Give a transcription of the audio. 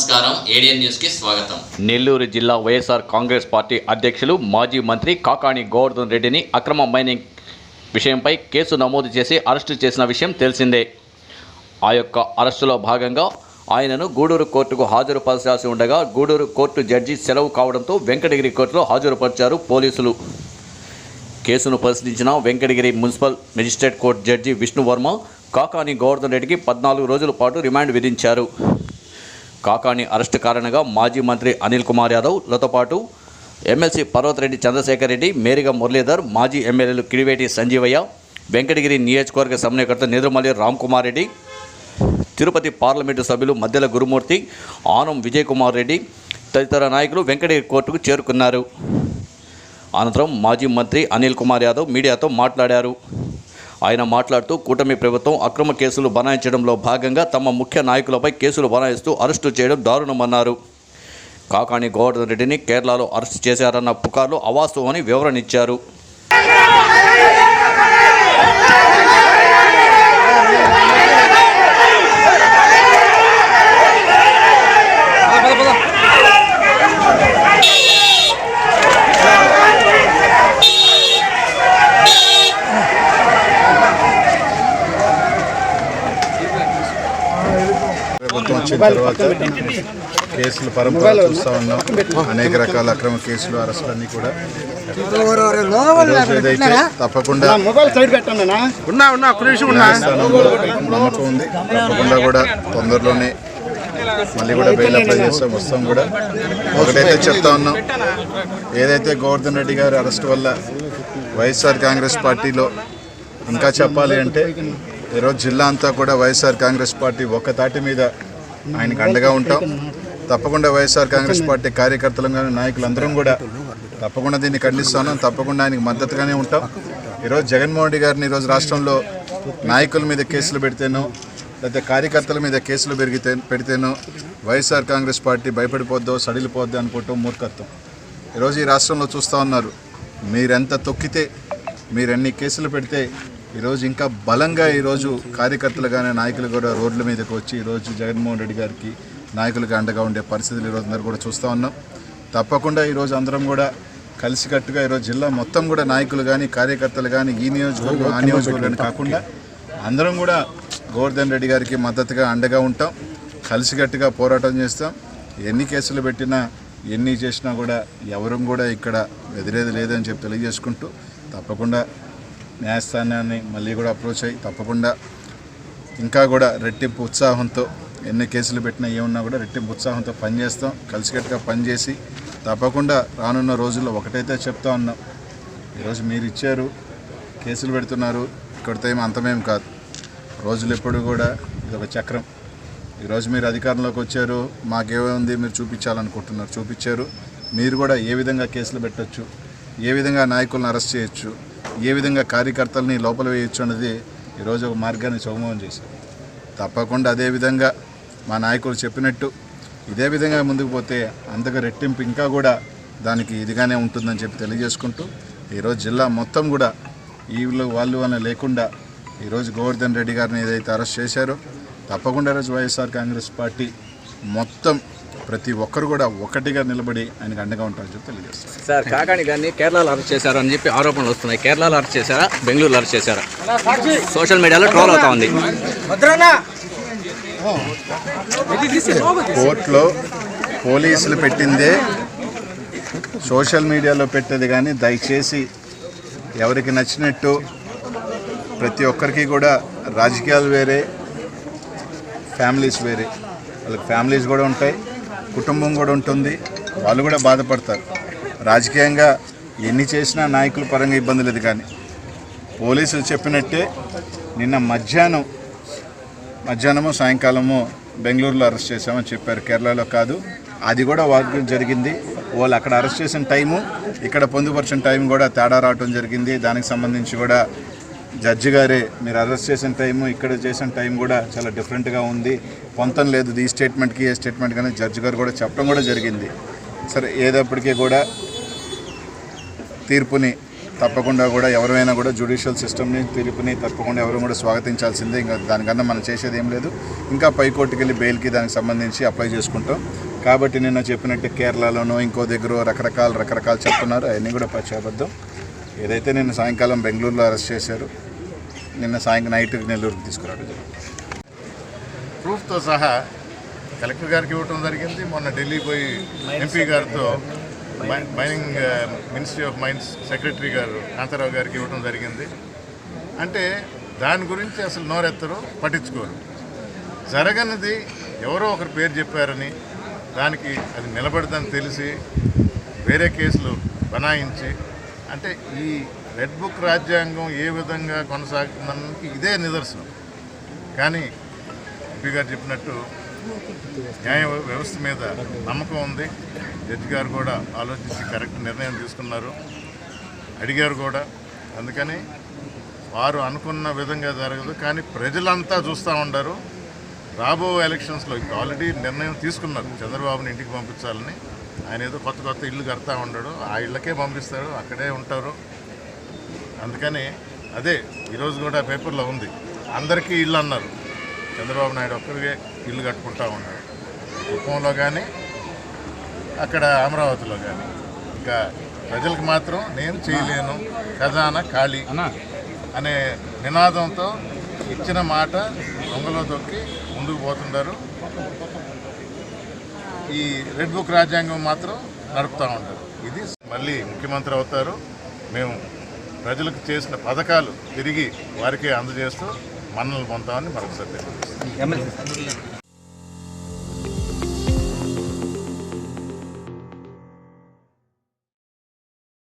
నమస్కారం. ఏడియన్ న్యూస్కి స్వాగతం. నెల్లూరు జిల్లా వైఎస్ఆర్ కాంగ్రెస్ పార్టీ అధ్యక్షులు మాజీ మంత్రి కాకాణి గోవర్ధన్ రెడ్డిని అక్రమ మైనింగ్ విషయంపై కేసు నమోదు చేసి అరెస్టు చేసిన విషయం తెలిసిందే. ఆ యొక్క అరెస్టులో భాగంగా ఆయనను గూడూరు కోర్టుకు హాజరుపరచాల్సి ఉండగా గూడూరు కోర్టు జడ్జి సెలవు కావడంతో వెంకటగిరి కోర్టులో హాజరుపరిచారు పోలీసులు. కేసును పరిశీలించిన Venkatagiri municipal magistrate court judge Vishnuvarma Kakani Govardhan రెడ్డికి పద్నాలుగు రోజుల పాటు రిమాండ్ విధించారు. కాకాని అరెస్టు కారణంగా మాజీ మంత్రి అనిల్ కుమార్ యాదవ్లతో పాటు ఎమ్మెల్సీ పర్వతరెడ్డి చంద్రశేఖర్ రెడ్డి మేరిగా మురళీధర్ మాజీ ఎమ్మెల్యేలు కిడివేటి సంజీవయ్య వెంకటగిరి నియోజకవర్గ సమన్వయకర్త నేదురుమల్లి రామ్ కుమార్ రెడ్డి తిరుపతి పార్లమెంటు సభ్యులు మధ్యల గురుమూర్తి ఆనం విజయ్ కుమార్ రెడ్డి తదితర నాయకులు వెంకటగిరి కోర్టుకు చేరుకున్నారు. అనంతరం మాజీ మంత్రి అనిల్ కుమార్ యాదవ్ మీడియాతో మాట్లాడారు. ఆయన మాట్లాడుతూ కూటమి ప్రభుత్వం అక్రమ కేసులు బనాయించడంలో భాగంగా తమ ముఖ్య నాయకులపై కేసులు బనాయిస్తూ అరెస్టు చేయడం దారుణమన్నారు. కాకాణి గోవర్ధన్ రెడ్డిని కేరళలో అరెస్టు చేశారన్న పుకార్లు అవాస్తవమని వివరణ ఇచ్చారు ప్రభుత్వం వచ్చిన తర్వాత కేసులు పరంపర చూస్తా ఉన్నాం. అనేక రకాల అక్రమ కేసులు అరెస్టులన్నీ కూడా. తప్పకుండా మొబైల్ సైడ్ పెట్టండి ఉన్నా ఉన్నా ఒక నిమిషం ఉన్నా. న్యాయస్థానంలో నమ్మకం ఉంది. తప్పకుండా కూడా తొందరలోనే మళ్ళీ కూడా బెయిల్ అప్లై చేస్తాం వస్తాం కూడా. ఒకటైతే చెప్తా ఉన్నాం. ఏదైతే గోవర్ధన్ రెడ్డి గారి అరెస్ట్ వల్ల వైఎస్ఆర్ కాంగ్రెస్ పార్టీలో ఇంకా చెప్పాలి అంటే ఈరోజు జిల్లా అంతా కూడా వైఎస్ఆర్ కాంగ్రెస్ పార్టీ ఒక్క తాటి మీద ఆయనకు అండగా ఉంటాం. తప్పకుండా వైఎస్ఆర్ కాంగ్రెస్ పార్టీ కార్యకర్తలు కానీ నాయకులందరం కూడా తప్పకుండా దీన్ని ఖండిస్తున్నాం తప్పకుండా ఆయనకు మద్దతుగానే ఉంటాం. ఈరోజు జగన్మోహన్ రెడ్డి గారిని ఈరోజు రాష్ట్రంలో నాయకుల మీద కేసులు పెడితేనో లేకపోతే కార్యకర్తల మీద కేసులు పెరిగితే పెడితేనో వైఎస్ఆర్ కాంగ్రెస్ పార్టీ భయపడిపోద్దో సడిలిపోద్దో అనుకోవటం మూర్ఖత్వం. ఈరోజు ఈ రాష్ట్రంలో చూస్తూ ఉన్నారు మీరెంత తొక్కితే మీరు ఎన్ని కేసులు పెడితే ఈరోజు ఇంకా బలంగా ఈరోజు కార్యకర్తలు కానీ నాయకులు కూడా రోడ్ల మీదకి వచ్చి ఈరోజు జగన్మోహన్ రెడ్డి గారికి నాయకులకు అండగా ఉండే పరిస్థితులు ఈరోజు అందరూ కూడా చూస్తూ ఉన్నాం. తప్పకుండా ఈరోజు అందరం కూడా కలిసికట్టుగా ఈరోజు జిల్లా మొత్తం కూడా నాయకులు కానీ కార్యకర్తలు కానీ ఈ నియోజకవర్గం ఆ నియోజకవర్గం కాకుండా అందరం కూడా గోవర్ధన్ రెడ్డి గారికి మద్దతుగా అండగా ఉంటాం. కలిసికట్టుగా పోరాటం చేస్తాం. ఎన్ని కేసులు పెట్టినా ఎన్ని చేసినా కూడా ఎవరు కూడా ఇక్కడ వెదిరేది లేదని చెప్పి తెలియజేసుకుంటూ తప్పకుండా న్యాయస్థానాన్ని మళ్ళీ కూడా అప్రోచ్ అయ్యి తప్పకుండా ఇంకా కూడా రెట్టింపు ఉత్సాహంతో ఎన్ని కేసులు పెట్టినా ఏమున్నా కూడా రెట్టింపు ఉత్సాహంతో పనిచేస్తాం. కలిసికట్టుగా పనిచేసి తప్పకుండా రానున్న రోజుల్లో ఒకటైతే చెప్తా ఉన్నాం ఈరోజు మీరు ఇచ్చారు కేసులు పెడుతున్నారు ఇక్కడితో ఏమి అంతమేం కాదు. రోజులు ఎప్పుడు కూడా ఇది ఒక చక్రం. ఈరోజు మీరు అధికారంలోకి వచ్చారు మాకేముంది మీరు చూపించాలనుకుంటున్నారు చూపించారు. మీరు కూడా ఏ విధంగా కేసులు పెట్టచ్చు ఏ విధంగా నాయకులను అరెస్ట్ చేయొచ్చు ఏ విధంగా కార్యకర్తల్ని లోపల వేయొచ్చు అన్నది ఈరోజు ఒక మార్గాన్ని సుగమం చేశారు. తప్పకుండా అదే విధంగా మా నాయకులు చెప్పినట్టు ఇదే విధంగా ముందుకు పోతే అంతగా రెట్టింపు ఇంకా కూడా దానికి ఇదిగానే ఉంటుందని చెప్పి తెలియజేసుకుంటూ ఈరోజు జిల్లా మొత్తం కూడా వీళ్ళు వాళ్ళు అని లేకుండా ఈరోజు గోవర్ధన్ రెడ్డి గారిని ఏదైతే అరెస్ట్ చేశారో తప్పకుండా ఈరోజు వైఎస్ఆర్ కాంగ్రెస్ పార్టీ మొత్తం ప్రతి ఒక్కరు కూడా ఒక్కటిగా నిలబడి ఆయనకు అండగా ఉంటారని చెప్పి తెలియజేస్తారు సార్ కాకాణి గారిని కేరళలో అరెస్ట్ చేశారని చెప్పి ఆరోపణలు వస్తున్నాయి. కేరళలో అరెస్ట్ చేశారా? బెంగళూరులో అరెస్ట్ చేశారా? సోషల్ మీడియాలో ట్రోల్ అవుతా ఉంది. కోర్టులో పోలీసులు పెట్టిందే సోషల్ మీడియాలో పెట్టేది కానీ దయచేసి ఎవరికి నచ్చినట్టు ప్రతి ఒక్కరికి కూడా రాజకీయాలు వేరే ఫ్యామిలీస్ వేరే. వాళ్ళకి ఫ్యామిలీస్ కూడా ఉంటాయి. కుటుంబం కూడా ఉంటుంది. వాళ్ళు కూడా బాధపడతారు. రాజకీయంగా ఎన్ని చేసినా నాయకుల పరంగా ఇబ్బంది లేదు కానీ పోలీసులు చెప్పినట్టే నిన్న మధ్యాహ్నం మధ్యాహ్నము సాయంకాలము బెంగళూరులో అరెస్ట్ చేశామని చెప్పారు. కేరళలో కాదు. అది కూడా వాక్యం జరిగింది. వాళ్ళు అక్కడ అరెస్ట్ చేసిన టైము ఇక్కడ పొందుపరిచిన టైం కూడా తేడా రావటం జరిగింది. దానికి సంబంధించి కూడా జడ్జి గారే మీరు అరెస్ట్ చేసిన టైము ఇక్కడ చేసిన టైం కూడా చాలా డిఫరెంట్గా ఉంది. పొంతం లేదు ఈ స్టేట్మెంట్కి ఏ స్టేట్మెంట్ కానీ జడ్జి గారు కూడా చెప్పడం కూడా జరిగింది. సరే ఏదప్పటికీ కూడా తీర్పుని తప్పకుండా కూడా ఎవరైనా కూడా జ్యుడిషియల్ సిస్టమ్ని తీర్పుని తప్పకుండా ఎవరు కూడా స్వాగతించాల్సిందే. ఇంకా దానికన్నా మనం చేసేది ఏం లేదు. ఇంకా పైకోర్టుకి వెళ్ళి బెయిల్కి దానికి సంబంధించి అప్లై చేసుకుంటాం. కాబట్టి నిన్న చెప్పినట్టు కేరళలోనో ఇంకో దగ్గర రకరకాల రకరకాలు చెప్తున్నారు. అవన్నీ కూడా పచ్చాబద్ధం ఏదైతే నిన్న సాయంకాలం బెంగళూరులో అరెస్ట్ చేశారు నిన్న సాయంకాలం నైట్ నెల్లూరుకి తీసుకురావడం జరిగింది. ప్రూఫ్తో సహా కలెక్టర్ గారికి ఇవ్వటం జరిగింది. మొన్న ఢిల్లీ పోయి ఎంపీ గారితో mining ministry of mines secretary గారు కాంతారావు గారికి ఇవ్వటం జరిగింది. అంటే దాని గురించి అసలు నోరెత్తరు పట్టించుకోరు. జరగనిది ఎవరో ఒకరు పేరు చెప్పారని దానికి అది నిలబడదని తెలిసి వేరే కేసులు బనాయించి అంటే ఈ రెడ్ బుక్ రాజ్యాంగం ఏ విధంగా కొనసాగుతుందన్నది ఇదే నిదర్శనం. కానీ ఎంపీ గారు చెప్పినట్టు న్యాయ వ్యవస్థ మీద నమ్మకం ఉంది. జడ్జి గారు కూడా ఆలోచించి కరెక్ట్ నిర్ణయం తీసుకున్నారు. అడిగారు కూడా. అందుకని వారు అనుకున్న విధంగా జరగదు. కానీ ప్రజలంతా చూస్తూ ఉండరు. రాబో ఎలక్షన్స్లో ఆల్రెడీ నిర్ణయం తీసుకున్నారు. చంద్రబాబుని ఇంటికి పంపించాలని. ఆయన ఏదో కొత్త కొత్త ఇల్లు కడతా ఉండడు. ఆ ఇళ్ళకే పంపిస్తాడు. అక్కడే ఉంటారు. అందుకని అదే ఈరోజు కూడా పేపర్లో ఉంది. అందరికీ ఇల్లు అన్నారు. చంద్రబాబు నాయుడు ఒక్కరికే ఇల్లు కట్టుకుంటా ఉన్నాడు. కుప్పంలో కానీ అక్కడ అమరావతిలో కానీ ఇంకా ప్రజలకు మాత్రం నేను చేయలేను. ఖజానా ఖాళీ అనే నినాదంతో ఇచ్చిన మాట దొంగలో తొక్కి ముందుకు పోతుంటారు. ఈ రెడ్ బుక్ రాజ్యాంగం మాత్రం నడుపుతూ ఉంటారు. ఇది మళ్ళీ ముఖ్యమంత్రి అవుతారు. మేము ప్రజలకు చేసిన పథకాలు తిరిగి వారికే అందజేస్తూ మన్నలు పొందామని మరొకసారి తెలియజేస్తాం